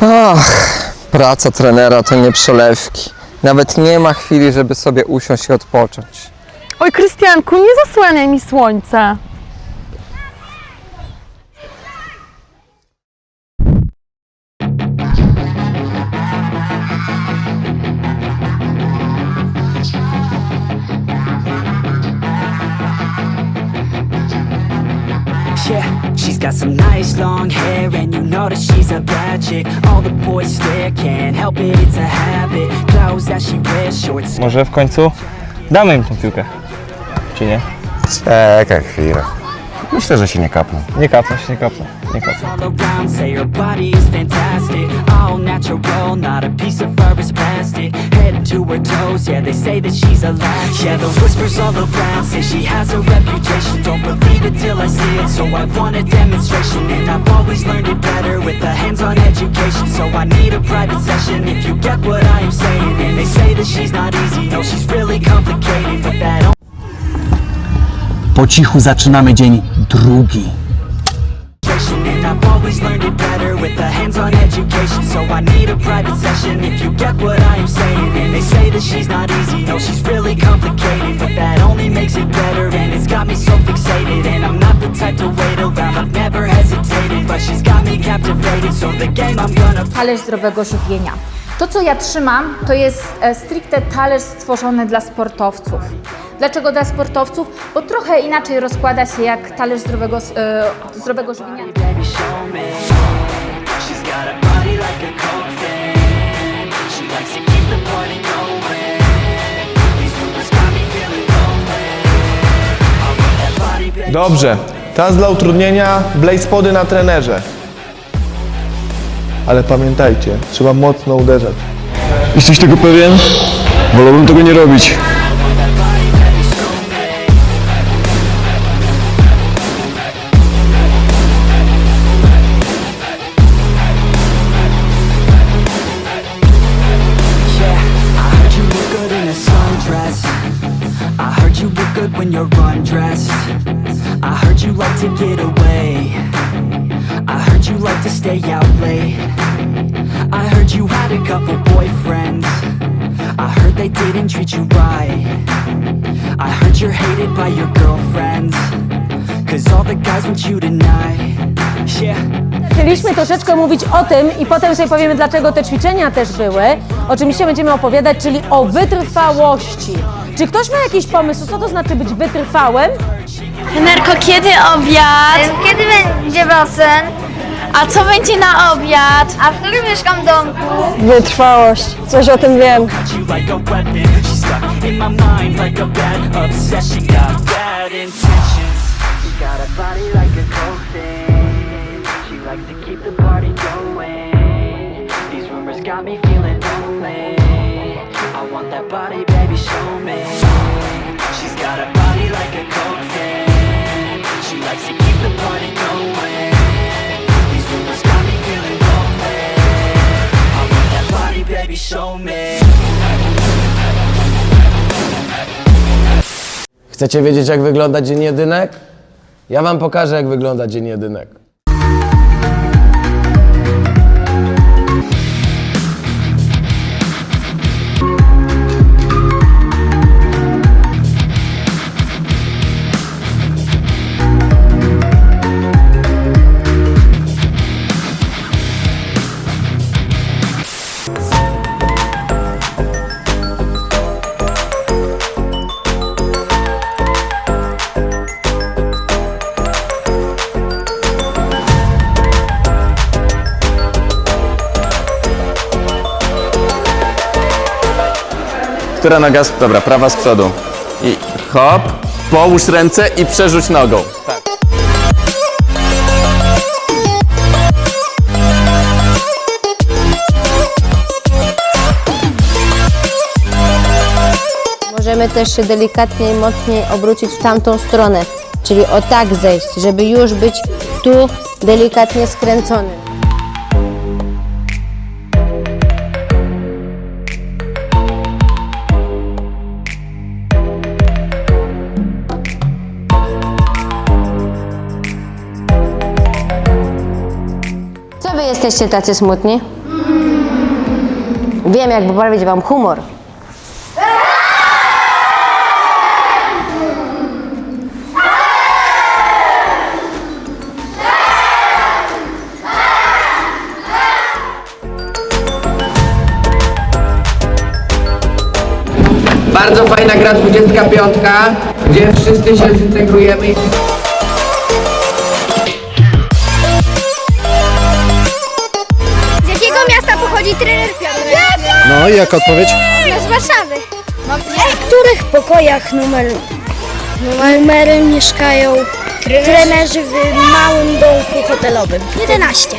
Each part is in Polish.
Ach, praca trenera to nie przelewki. Nawet nie ma chwili, żeby sobie usiąść i odpocząć. Oj, Krystianku, nie zasłaniaj mi słońca. Yeah, she's got some nice long hair And that she's a bad chick All the boys stare, can't help it, it's a habit Clothes that she wears, short Może w końcu damy im tą piłkę. Czy nie? Czekaj chwilę. Myślę, że się nie kapną. Nie kapną się, nie kapną. Nie kapną. all around say her body is fantastic All natural, not a piece of fur is plastic Head to her toes, yeah, they say that she's a latch Yeah, the whispers all around say she has a reputation Don't believe it till I see it, so I want a demonstration And I've always learned it better with a hands-on education. So I need a private session if you get what I am saying. And they say that she's not easy, no, she's really complicated But that Po cichu zaczynamy dzień drugi. And I've always learned it better with a hands-on education. So I need a private session if you get what I am saying. And they say that she's not easy, no she's really complicated But that only makes it better. And it's got me so fixated And I'm not the type to wait talerz zdrowego żywienia. To, co ja trzymam, to jest e, stricte talerz stworzony dla sportowców. Dlaczego dla sportowców? Bo trochę inaczej rozkłada się jak talerz zdrowego, e, zdrowego żywienia. Dobrze, teraz dla utrudnienia Blaze spody na trenerze. Ale pamiętajcie, trzeba mocno uderzać. Jesteś tego pewien? Wolałbym tego nie robić. Didn't treat you right I heard you're hated by your girlfriends Cause all the guys want you tonight Yeah Chcieliśmy troszeczkę mówić o tym i potem sobie powiemy, dlaczego te ćwiczenia też były, o czym dzisiaj będziemy opowiadać, czyli o wytrwałości. Czy ktoś ma jakiś pomysł, co to znaczy być wytrwałym? Nerko, kiedy obiad? Kiedy będzie basen? A co będzie na obiad? A w którym mieszkam domku? Wytrwałość, coś o tym wiem. got me feeling lonely I want that body, baby, show me Chcecie wiedzieć, jak wygląda dzień jedynek? Ja wam pokażę, jak wygląda dzień jedynek. Która noga? z- Dobra, prawa z przodu. I hop, połóż ręce i przerzuć nogą. Możemy też się delikatnie i mocniej obrócić w tamtą stronę, czyli o tak zejść, żeby już być tu delikatnie skręcony. Jesteście? tacy smutni? Wiem, jak poprawić wam humor. Bardzo fajna gra 25, gdzie wszyscy się zintegrujemy. No i jaka odpowiedź? No z Warszawy. W których pokojach numer, numery mieszkają trenerzy w małym dołku hotelowym? 11.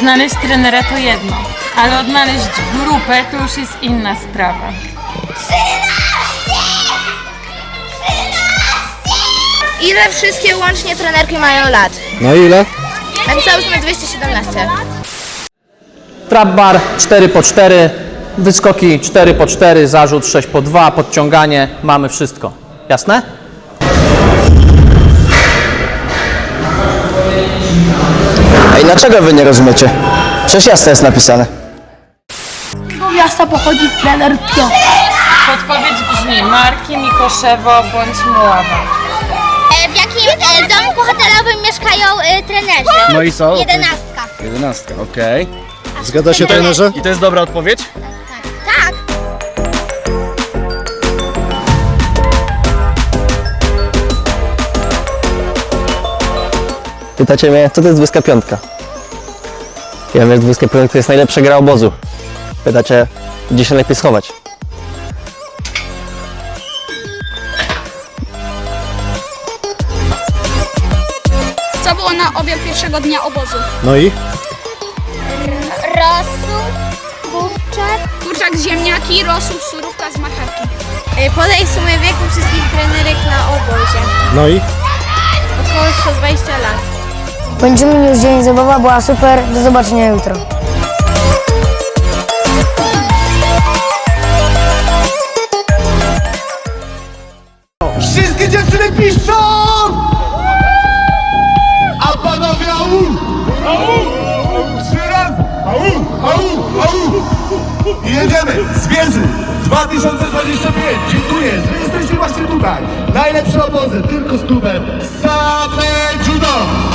Znaleźć trenera to jedno, ale odnaleźć grupę to już jest inna sprawa. Ile wszystkie łącznie trenerki mają lat? No ile? Napisałyśmy 217. Trap bar 4 po 4 wyskoki 4 po 4 zarzut 6 po 2 podciąganie, mamy wszystko. Jasne? Ej, dlaczego wy nie rozumiecie? Przecież jasno jest napisane. Z miasta pochodzi trener Piotr. Podpowiedź brzmi Marki, Mikoszewo bądź Muława. W jakim domku hotelowym mieszkają trenerzy? No i co? Jedenastka. Jedenastka, okej. Zgadza się trenerze? I to jest dobra odpowiedź? Tak. Pytacie mnie, co to jest 25? Ja wiem, że 25 to jest najlepsza gra obozu. Pytacie, gdzie się lepiej schować? Co było na obiad pierwszego dnia obozu? No i? Kurczak. Z ziemniaki, rosół, surówka z marchewki. Podaj sumę wieku wszystkich trenerek na obozie. No i? Około 120 lat. Kończymy już dzień, zabawa była super, do zobaczenia jutro. Wszystkie dziewczyny piszczą! A panowie au! Au! Au! Au! I jedziemy z wieży 2025. Dziękuję, że jesteście właśnie tutaj. Najlepsze obozy, tylko z klubem Same Judo.